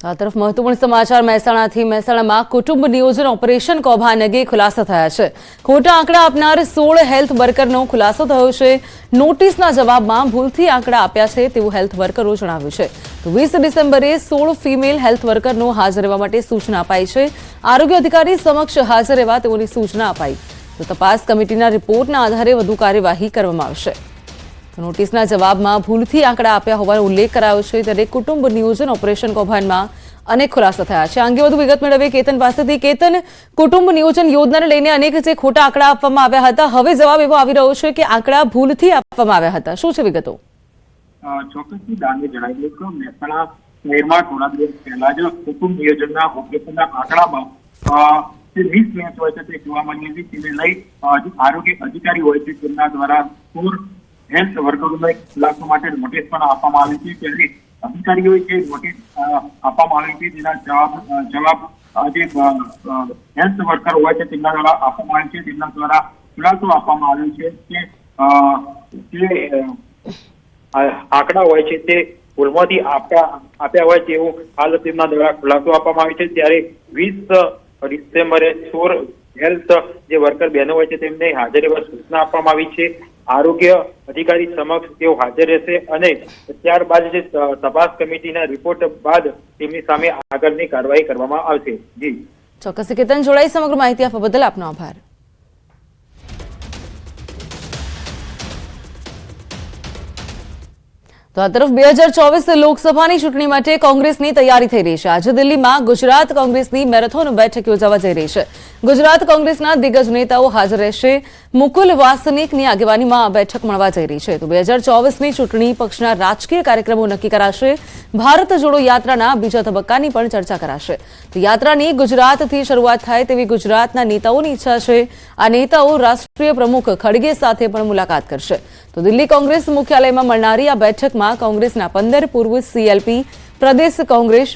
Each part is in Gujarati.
આ તરફ મહત્વપૂર્ણ સમાચાર મહેસાણાથી. મહેસાણામાં કુટુંબ નિયોજન ઓપરેશન કૌભાંડ અંગે ખુલાસા થયા છે. ખોટા આંકડા આપનાર સોળ હેલ્થ વર્કરનો ખુલાસો થયો છે. નોટિસના જવાબમાં ભૂલથી આંકડા આપ્યા છે તેવું હેલ્થ વર્કરો જણાવ્યું છે. તો વીસ ડિસેમ્બરે સોળ ફિમેલ હેલ્થ વર્કરનો હાજર રહેવા માટે સૂચના અપાઈ છે. આરોગ્ય અધિકારી સમક્ષ હાજર રહેવા તેઓની સૂચના અપાઈ. તો તપાસ કમિટીના રિપોર્ટના આધારે વધુ કાર્યવાહી કરવામાં આવશે. નોટિસના જવાબમાં ભૂલથી આંકડા આપ્યા હોવાનો ઉલ્લેખ કરાયો છે ત્યારે કુટુંબ નિયોજન ઓપરેશન કૌભાંડમાં અનેક ખુલાસા થયા છે. અંગે વધુ વિગત મેળવીએ કેતન પાસેથી. કેતન, કુટુંબ નિયોજન યોજનાને લઈને અનેક જે ખોટા આંકડા આપવામાં આવ્યા હતા, હવે જવાબ એવો આવી રહ્યો છે કે આંકડા ભૂલથી આપવામાં આવ્યા હતા. શું છે વિગતો? ચોક્કસથી દાનને જણાવી દઉં કે મહેસાણા શહેરમાં થોડા દિવસ પહેલા જ કુટુંબ નિયોજનના ઓપરેશનના આંકડામાં વીસ મેચ હોય છે તે જોવા મળી હતી તેને લઈ આરોગ્ય અધિકારી હોય છે, તેમના દ્વારા પૂર હેલ્થ વર્કરોને ખુલાસો માટે નોટિસ પણ આપવામાં આવી છે. ત્યારે અધિકારીઓએ જે નોટિસ આપવામાં આવી હતી તેના જવાબ જવાબ જે હેલ્થ વર્કર હોય છે, તેમના દ્વારા આપવામાં આવે છે. તેમના દ્વારા ખુલાસો આપવામાં આવ્યો છે કે જે આંકડા હોય છે તે ભૂલમાંથી આપ્યા આપ્યા હોય તેવું હાલ તેમના દ્વારા ખુલાસો આપવામાં આવે છે. ત્યારે વીસ ડિસેમ્બરે સોર હેલ્થ જે વર્કર બહેનો હોય છે, તેમને હાજર પર સૂચના આપવામાં આવી છે. આરોગ્ય અધિકારી સમક્ષ તેઓ હાજર રહેશે અને ત્યારબાદ જે તપાસ કમિટીના રિપોર્ટ બાદ તેમની સામે આગળની કાર્યવાહી કરવામાં આવશે. જી. ચોક્કસ, કેતન જોડાઈ સમગ્ર માહિતી આપવા બદલ આપનો આભાર. તો આ તરફ બે હજાર ચોવીસ લોકસભાની ચૂંટણી માટે કોંગ્રેસની તૈયારી થઈ રહી છે. આજે દિલ્હીમાં ગુજરાત કોંગ્રેસની મેરેથોન બેઠક યોજાવા જઈ રહી છે. ગુજરાત કોંગ્રેસના દિગ્ગજ નેતાઓ હાજર રહેશે. મુકુલ વાસનિકની આગેવાનીમાં આ બેઠક મળવા જઈ રહી છે. તો બે હજાર ચોવીસની ચૂંટણી પક્ષના રાજકીય કાર્યક્રમો નક્કી કરાશે. ભારત જોડો યાત્રાના બીજા તબક્કાની પણ ચર્ચા કરાશે. તો યાત્રાની ગુજરાતથી શરૂઆત થાય તેવી ગુજરાતના નેતાઓની ઈચ્છા છે. આ નેતાઓ રાષ્ટ્રીય પ્રમુખ ખડગે સાથે પણ મુલાકાત કરશે. તો દિલ્હી કોંગ્રેસ મુખ્યાલયમાં મળનારી આ બેઠકમાં કોંગ્રેસના પંદર પૂર્વ સીએલપી, પ્રદેશ કોંગ્રેસ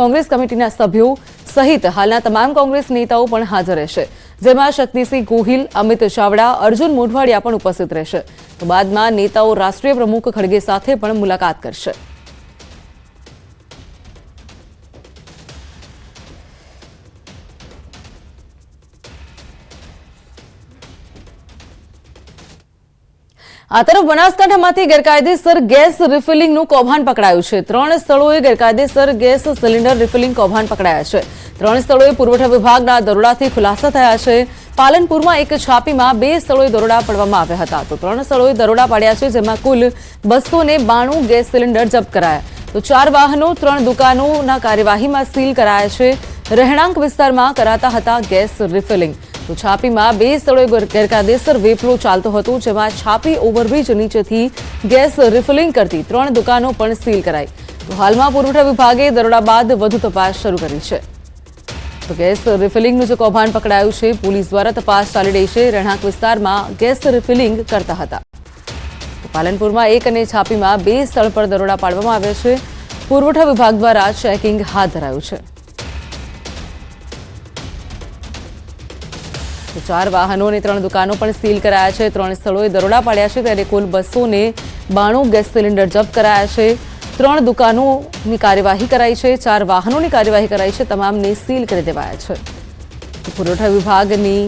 કોંગ્રેસ કમિટીના સભ્યો સહિત હાલના તમામ કોંગ્રેસ નેતાઓ પણ હાજર રહેશે. જેમાં શક્તિસિંહ ગોહિલ, અમિત ચાવડા, અર્જુન મોઢવાડિયા પણ ઉપસ્થિત રહેશે. તો બાદમાં નેતાઓ રાષ્ટ્રીય પ્રમુખ ખડગે સાથે પણ મુલાકાત કરશે. આ તરફ બનાસકાંઠામાંથી ગેરકાયદેસર ગેસ રિફિલિંગનું કૌભાંડ પકડાયું છે. ત્રણ સ્થળોએ ગેરકાયદેસર ગેસ સિલિન્ડર રિફિલિંગ કૌભાંડ પકડાયા છે. ત્રણ સ્થળોએ પુરવઠા વિભાગના દરોડાથી ખુલાસા થયા છે. પાલનપુરમાં એક છાપીમાં બે સ્થળોએ દરોડા પાડવામાં આવ્યા હતા. તો ત્રણ સ્થળોએ દરોડા પાડ્યા છે, જેમાં કુલ બસો બાણું ગેસ સિલિન્ડર જપ્ત કરાયા. તો ચાર વાહનો, ત્રણ દુકાનોના કાર્યવાહીમાં સીલ કરાયા છે. રહેણાંક વિસ્તારમાં કરાતા હતા ગેસ રિફિલિંગ. તો છાપીમાં બે સ્થળોએ ગેરકાયદેસર વેપલો ચાલતો હતો, જેમાં છાપી ઓવરબ્રિજ નીચેથી ગેસ રિફિલિંગ કરતી ત્રણ દુકાનો પણ સીલ કરાઈ. તો હાલમાં પુરવઠા વિભાગે દરોડા બાદ વધુ તપાસ શરૂ કરી છે. તો ગેસ રિફિલિંગનું જે કૌભાંડ પકડાયું છે, પોલીસ દ્વારા તપાસ ચાલી રહી છે. રહેણાંક વિસ્તારમાં ગેસ રિફિલિંગ કરતા હતા. પાલનપુરમાં એક અને છાપીમાં બે સ્થળ પર દરોડા પાડવામાં આવ્યા છે. પુરવઠા વિભાગ દ્વારા ચેકિંગ હાથ ધરાયું છે. ચાર વાહનો અને ત્રણ દુકાનો પણ સીલ કરાયા છે. ત્રણ સ્થળોએ દરોડા પાડ્યા છે. ત્યારે કુલ બસોને બાણું ગેસ સિલિન્ડર જપ્ત કરાયા છે. ત્રણ દુકાનોની કાર્યવાહી કરાઈ છે, ચાર વાહનોની કાર્યવાહી કરાઈ છે, તમામને સીલ કરી દેવાયા છે. પુરવઠા વિભાગની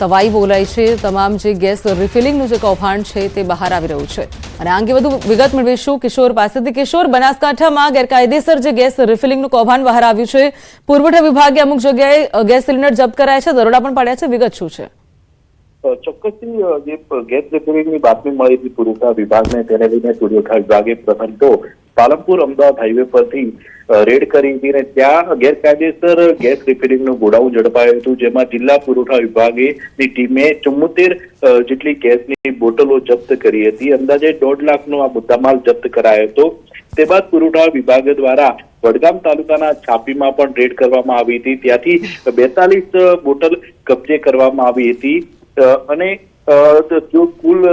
તવાઈ બોલાઈ છે, તમામ જે ગેસ રિફિલિંગનું જે કૌભાંડ છે તે બહાર આવી રહ્યું છે. અને આ અંગે વધુ વિગત મેળવીશું કિશોર પાસેથી. કિશોર, બનાસકાંઠામાં ગેરકાયદેસર જે ગેસ રિફિલિંગનું કૌભાંડ બહાર આવ્યું છે, પુરવઠા વિભાગે અમુક જગ્યાએ ગેસ સિલિન્ડર જપ્ત કરાયા છે, દરોડા પણ પાડ્યા છે, વિગત શું છે? ચોક્કસથી જે ગેસ રિપેરિંગની બાતમી મળી હતી પુરવઠા વિભાગને, તેને લઈને પુરવઠા વિભાગે પ્રથમ તો પાલનપુર અમદાવાદ હાઈવે પરથી રેડ કરી હતી અને ત્યાં ગેરકાયદેસર ગેસ રિફિલિંગનું ગોડાઉન ઝડપાયું હતું, જેમાં જિલ્લા પુરવઠા વિભાગની ટીમે ચુમ્મોતેર જેટલી ગેસની બોટલો જપ્ત કરી હતી. અંદાજે દોઢ લાખનો આ મુદ્દામાલ જપ્ત કરાયો હતો. તે બાદ પુરવઠા વિભાગ દ્વારા વડગામ તાલુકાના છાપીમાં પણ રેડ કરવામાં આવી હતી. ત્યાંથી બેતાલીસ બોટલ કબજે કરવામાં આવી હતી. અને જો કુલ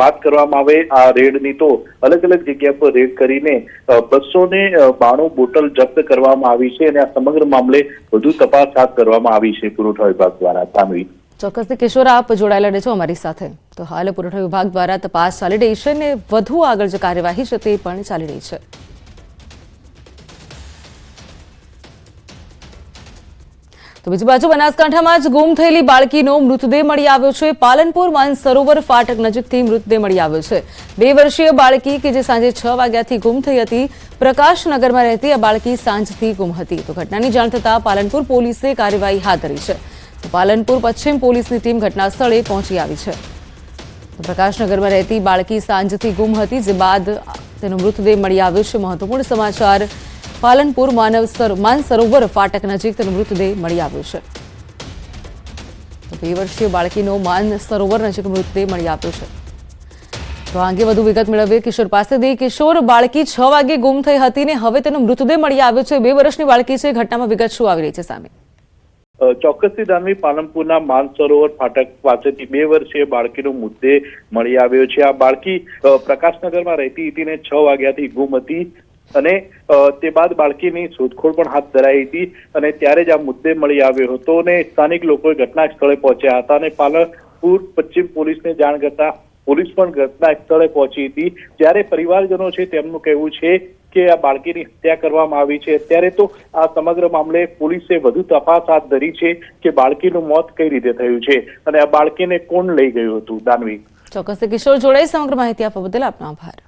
વાત કરવામાં આવે આ રેડની તો અલગ અલગ જગ્યા પર રેડ કરીને બસો ને બાણું બોટલ જપ્ત કરવામાં આવી છે અને આ સમગ્ર મામલે વધુ તપાસ હાથ કરવામાં આવી છે પુરવઠા વિભાગ દ્વારા. સામવી ચોક્કસથી કિશોર, આપ જોડાયેલા રહેજો અમારી સાથે. તો હાલ પુરવઠા વિભાગ દ્વારા તપાસ ચાલી રહી છે અને વધુ આગળ જે કાર્યવાહી છે તે પણ ચાલી રહી છે. બીજી બાજુ બનાસકાંઠામાં જ ગુમ થયેલી બાળકીનો મૃતદેહ મળી આવ્યો છે. પાલનપુર માનસરોવર ફાટક નજીકથી મૃતદેહ મળી આવ્યો છે. બે વર્ષીય બાળકી કે જે સાંજે છ વાગ્યાથી ગુમ થઈ હતી પ્રકાશનગરમાં રહેતી આ બાળકી સાંજથી ગુમ હતી. તો ઘટનાની જાણ થતાં પાલનપુર પોલીસે કાર્યવાહી હાથ ધરી છે. પાલનપુર પશ્ચિમ પોલીસની ટીમ ઘટના સ્થળે પહોંચી આવી છે. પ્રકાશનગરમાં રહેતી બાળકી સાંજથી ગુમ હતી, જે બાદ તેનો મૃતદેહ મળી આવ્યો છે. મહત્વપૂર્ણ સમાચાર પાલનપુર માનવ માનસરોવર માન સરોવર ફાટક નજીક તેનો મૃતદેહ મળી આવ્યો છે. બે વર્ષીય બાળકીનો માન સરોવર નજીક મૃતદેહ મળી આવ્યો છે. તો અંગે વધુ વિગત મેળવીએ કિશોર પાસેથી. કિશોર, બાળકી છ વાગે ગુમ થઈ હતી ને હવે તેનો મૃતદેહ મળી આવ્યો છે. બે વર્ષની બાળકી છે. ઘટનામાં વિગત શું આવી રહી છે સામે? ચોક્કસથી દાનવી પાલનપુરના માનસરોવર ફાટક પાસેથી બે વર્ષીય બાળકીનો મુદ્દે મળી આવ્યો છે. આ બાળકી પ્રકાશનગરમાં રહેતી હતી ને છ વાગ્યાથી ગુમ હતી. અને તે બાદ બાળકીની શોધખોળ પણ હાથ ધરાઈ હતી અને ત્યારે જ આ મુદ્દે મળી આવ્યો હતો અને સ્થાનિક લોકોએ ઘટના સ્થળે પહોંચ્યા હતા અને પાલનપુર પશ્ચિમ પોલીસને જાણ કરતા પોલીસ પણ ઘટના સ્થળે પહોંચી હતી. જ્યારે પરિવારજનો છે તેમનું કહેવું છે કે આ બાળકીની હત્યા કરવામાં આવી છે. અત્યારે તો આ સમગ્ર મામલે પોલીસે વધુ તપાસ હાથ ધરી છે કે બાળકીનું મોત કઈ રીતે થયું છે અને આ બાળકીને કોણ લઈ ગયું હતું. દાનવી. ચોક્કસ. કિશોર જોડાઈ સમગ્ર માહિતી આપવા બદલ આપનો આભાર.